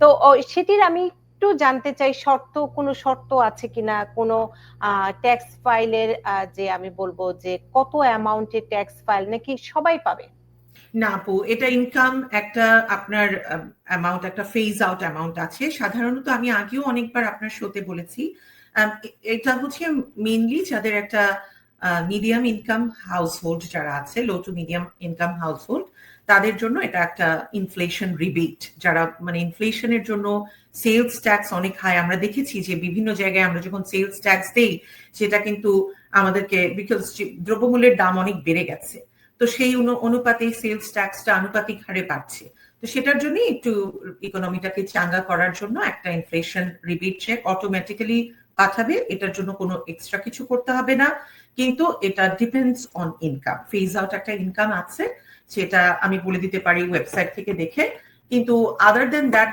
তো সেটির আমি একটু জানতে চাই, শর্ত, কোনো শর্ত আছে কিনা? কোনো ট্যাক্স ফাইলের যে আমি বলব যে কত অ্যামাউন্টের ট্যাক্স ফাইল নাকি সবাই পাবে? না আপু, এটা ইনকাম একটা আপনার অ্যামাউন্ট একটা ফেজ আউট অ্যামাউন্ট আছে। সাধারণত আমি আগেও অনেকবার আপনার শোতে বলেছি। এটা হচ্ছে মেইনলি যাদের একটা মিডিয়াম ইনকাম হাউসহোল্ড যারা আছে low to medium income household তাদের জন্য এটা একটা ইনফ্লেশন রিবেট যারা মানে ইনফ্লেশনের জন্য সেলস ট্যাক্স অনেক হাই আমরা দেখেছি যে বিভিন্ন জায়গায় আমরা যখন সেলস ট্যাক্স দেই, সেটা কিন্তু আমাদেরকে বিকজ দ্রব্যমূল্যের দাম অনেক বেড়ে গেছে, তো সেই অনুপাতে সেলস ট্যাক্সটা আনুপাতিক হারে বাড়ছে। তো সেটার জন্য একটু ইকোনমিটাকে চাঙ্গা করার জন্য একটা ইনফ্লেশন রিবেট চেক অটোমেটিক্যালি পাঠাবে, এটার জন্য কোনো এক্সট্রা কিছু করতে হবে না। কিন্তু এটা depends on income phase out একটা ইনকাম আছে, সেটা আমি বলে দিতে পারি ওয়েবসাইট থেকে দেখে। কিন্তু আদার দেন দ্যাট